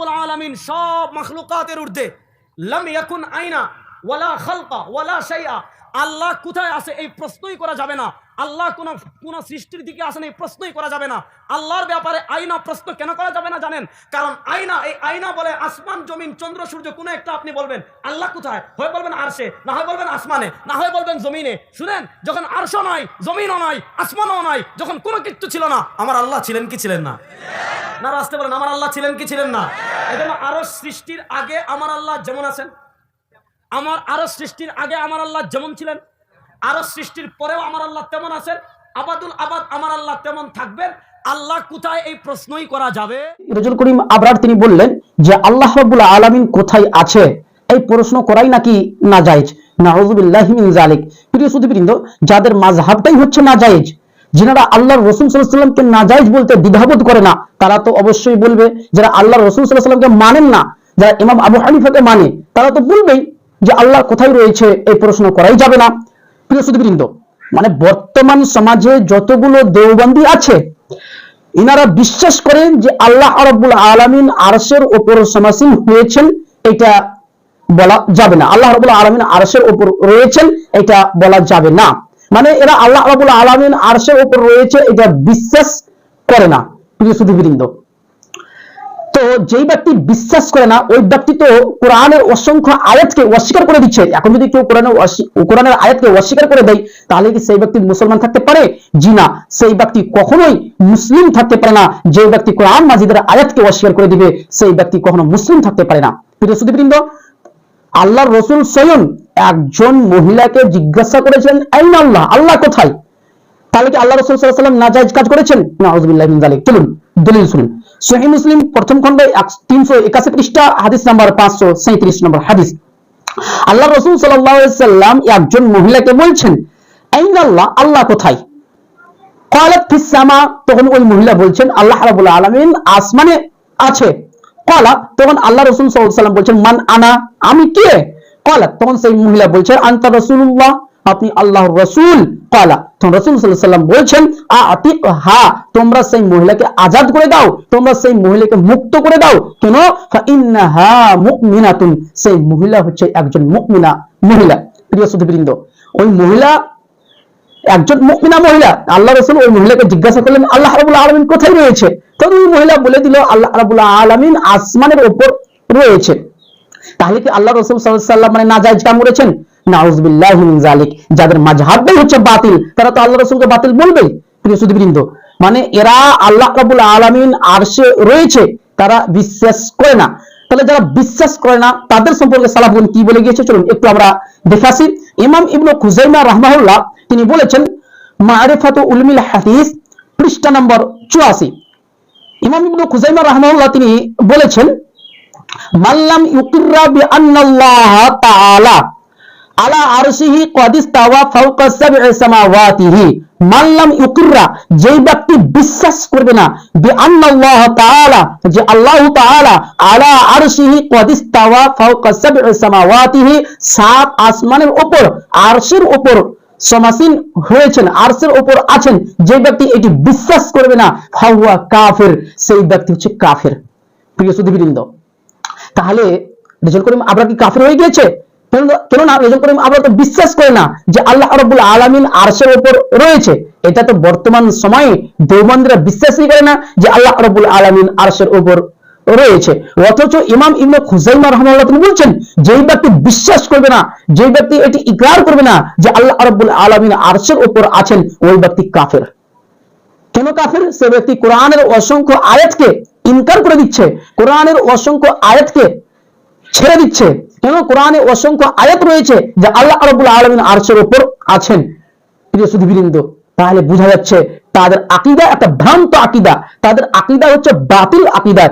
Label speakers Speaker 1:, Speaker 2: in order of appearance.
Speaker 1: রব্বুল আলামিন সব মাখলুকাতের ঊর্ধ্বে। লাম ইয়াকুন আইনা ওয়ালা খালকা ওয়ালা শাইআ। আল্লাহ কোথায় আছে এই প্রশ্নই করা যাবে না। আল্লাহ কোন কোন সৃষ্টির দিকে আসেন এই প্রশ্নই করা যাবে না। আল্লাহর ব্যাপারে আইনা প্রশ্ন কেন করা যাবে না জানেন? কারণ আয়না এই আয়না বলে আসমান, জমিন, চন্দ্র, সূর্য, কোনো একটা আপনি বলবেন, আল্লাহ কোথায়? হয় বলবেন আরশে, না হয় বলবেন আসমানে, না হয় বলবেন জমিনে। শুনেন, যখন আরশ নয় জমিনও নয় আসমানও নয় যখন কোনো কিচ্ছু ছিল না, আমার আল্লাহ ছিলেন কি ছিলেন না? না আসতে বলেন আমার আল্লাহ ছিলেন কি ছিলেন না? এজন্য আরও সৃষ্টির আগে আমার আল্লাহ যেমন আছেন, আমার আরও সৃষ্টির আগে আমার আল্লাহ যেমন ছিলেন, আরও সৃষ্টির পরেও আমার আল্লাহ তেমন আছেন, আবাদুল আবাদ আমার আল্লাহ তেমন থাকবেন, আল্লাহ কোথায় এই প্রশ্নই করা যাবে?
Speaker 2: রজুল করিম আবরার তিনি বললেন যে আল্লাহ রাব্বুল আলামিন কোথায় আছে? এই প্রশ্ন করাই নাকি নাজায়েজ? নাউযুবিল্লাহি মিন জালিক প্রিয় সুধীবৃন্দ যাদের মাযহাবটাই হচ্ছে নাজায়েজ যারা আল্লাহর রাসূল সাল্লামকে নাজায়েজ বলতে দ্বিধাবোধ করে না, তারা তো অবশ্যই বলবে যারা আল্লাহর রাসূল সাল্লামকে মানেন না, যারা ইমাম আবু হানিফাকে মানে তারা তো বলবেই যে আল্লাহ কোথায় রয়েছে, এই প্রশ্ন করাই যাবে না। প্রিয় সুধীবৃন্দ মানে বর্তমান সমাজে যতগুলো দেওবন্দি আছে, ইনারা বিশ্বাস করেন যে আল্লাহ রাব্বুল আলামিন আরশের ওপর সমাসীন হয়েছেন, এটা বলা যাবে না। আল্লাহ রাব্বুল আলামিন আরসের উপর রয়েছেন, এটা বলা যাবে না। মানে এরা আল্লাহ রাব্বুল আলামিন আরশের উপর রয়েছে, এটা বিশ্বাস করে না, প্রিয় সুধীবৃন্দ। তো যেই ব্যক্তি বিশ্বাস করে না, ওই ব্যক্তি তো কোরআনের অসংখ্য আয়াতকে অস্বীকার করে দিচ্ছে। এখন যদি কেউ কোরআনের কোরআনের আয়াতকে অস্বীকার করে দেয়, তাহলে কি সেই ব্যক্তি মুসলমান থাকতে পারে? জি না, সেই ব্যক্তি কখনোই মুসলিম থাকতে পারে না। যে ব্যক্তি কোরআন মাজিদের আয়াতকে অস্বীকার করে দিবে, সেই ব্যক্তি কখনো মুসলিম থাকতে পারে না। প্রিয় সুদীবৃন্দ আল্লাহর রসুল স্বয়ং একজন মহিলাকে জিজ্ঞাসা করেছেন, আইন আল্লাহ আল্লাহ কোথায়? তাহলে কি আল্লাহ রসুল সাল্লাম নাজাইজ কাজ করেছেন? নাউজুবিল্লাহ মিনজালিক চলুন, দলিল শুনুন। সোহি মুসলিম প্রথম খন্ড তিনশো একাশি পৃষ্ঠা, হাদিস নাম্বার পাঁচশো সাঁত্রিশ নম্বর হাদিস। আল্লাহ রসুল সাল্লাম একজন মহিলাকে বলছেন, আইন আল্লাহ আল্লাহ কোথায়? কলাত ফিসামা তখন ওই মহিলা বলছেন, আল্লাহ রাবুল আলমিন আসমানে আছে। কলা তখন আল্লাহ রসুল সাল্লাম বলছেন, মান আনা আমি কে? কলা তখন সেই মহিলা বলছেন, আনতা রাসূলুল্লাহ? আপনি আল্লাহর রাসূল। কলা তখন রাসূল ওয়াসাল্লাম বলছেন আতি হা, তোমরা সেই মহিলাকে আজাদ করে দাও, তোমরা সেই মহিলাকে মুক্ত করে দাও। কেন? ফা ইন্নাহা মুমিনাতুন। সেই মহিলা হচ্ছে একজন মুমিনা মহিলা। প্রিয় সুধীবৃন্দ ওই মহিলা একজন মুমিনা মহিলা। আল্লাহ রসুল ওই মহিলাকে জিজ্ঞাসা করলেন, আল্লাহ রাবুল আলমিন কোথায় রয়েছে? তখন ওই মহিলা বলে দিল, আল্লাহ রাবুল আলমিন আসমানের উপর রয়েছে। তাহলে কি আল্লাহ রসুল সাল্লাম মানে নাজাইজ কাম করেছেন? জালিক যাদের মাঝহাবটাই হচ্ছে বাতিল, তারা তো আল্লাহ রসুলকে বাতিল বলবেই, প্রিয় সুদীবৃন্দ মানে এরা আল্লাহ রাবুল আলমিন আরশে রয়েছে, তারা বিশ্বাস করে না। তাহলে যারা বিশ্বাস করে না, তাদের সম্পর্কে সালাফগুন কি বলে গিয়েছে? চলুন একটু আমরা দেখে আসি। ইমাম ইবনু খুজাইমা রাহমাহুল্লাহ, তিনি বলেছেন, মারিফাত উলমিল হাদিস পৃষ্ঠা নম্বর চুয়াশি ইমাম ইবনু খুজাইমা রাহমাহুল্লাহ তিনি বলেছেন মাল্লাম আন্নাল্লাহ তাআলা। আলা আরশিহি কদ ইস্তাওয়া ফাওকা সামাওয়াতিহি। মাল্লাম যেই ব্যক্তি বিশ্বাস করবে না বি আন্নাল্লাহ তাআলা, যে আল্লাহ তাআলা, আলা আরশিহি কদ ইস্তাওয়া ফাওকা সামাওয়াতিহি, সাত আসমানের উপর আরশের উপর সমাসীন হয়েছেন, আরশের উপর আছেন, যে ব্যক্তি এটি বিশ্বাস করবে না, ফাহুয়া কাফির, সেই ব্যক্তি হচ্ছে কাফির। প্রিয় সুধীবৃন্দ তাহলে রেজল করিম আবরা কি কাফির হয়ে গিয়েছে? কেন- কেননা রেজল করিম আবরা তো বিশ্বাস করে না যে আল্লাহ রব্বুল আলামিন আরশের উপর রয়েছে। এটা তো বর্তমান সময়ে দেওবন্দীরা বিশ্বাসই করে না যে আল্লাহ রব্বুল আলামিন আরশের উপর রয়েছে। অথচ ইমাম ইবনে খুজাইমা রহমাল্লাহ তিনি বলছেন, যেই ব্যক্তি বিশ্বাস করবে না, যেই ব্যক্তি এটি ইকরার করবে না যে আল্লাহ রব্বুল আলামিন আরশের উপর আছেন, ওই ব্যক্তি কাফের। কেন কাফের? সে ব্যক্তি কোরআনের অসংখ্য আয়াতকে ইনকার করে দিচ্ছে। কোরআনের অসংখ্য আয়াতকে ছেড়ে দিচ্ছে। কেন? কোরআনে অসংখ্য আয়াত রয়েছে যে আল্লাহ আরবুল আলমিন আরশের ওপর আছেন। প্রিয় সুধীবৃন্দ, তাহলে বোঝা যাচ্ছে তাদের আকিদা একটা ভ্রান্ত আকিদা। তাদের আকিদা হচ্ছে বাতিল আকীদা।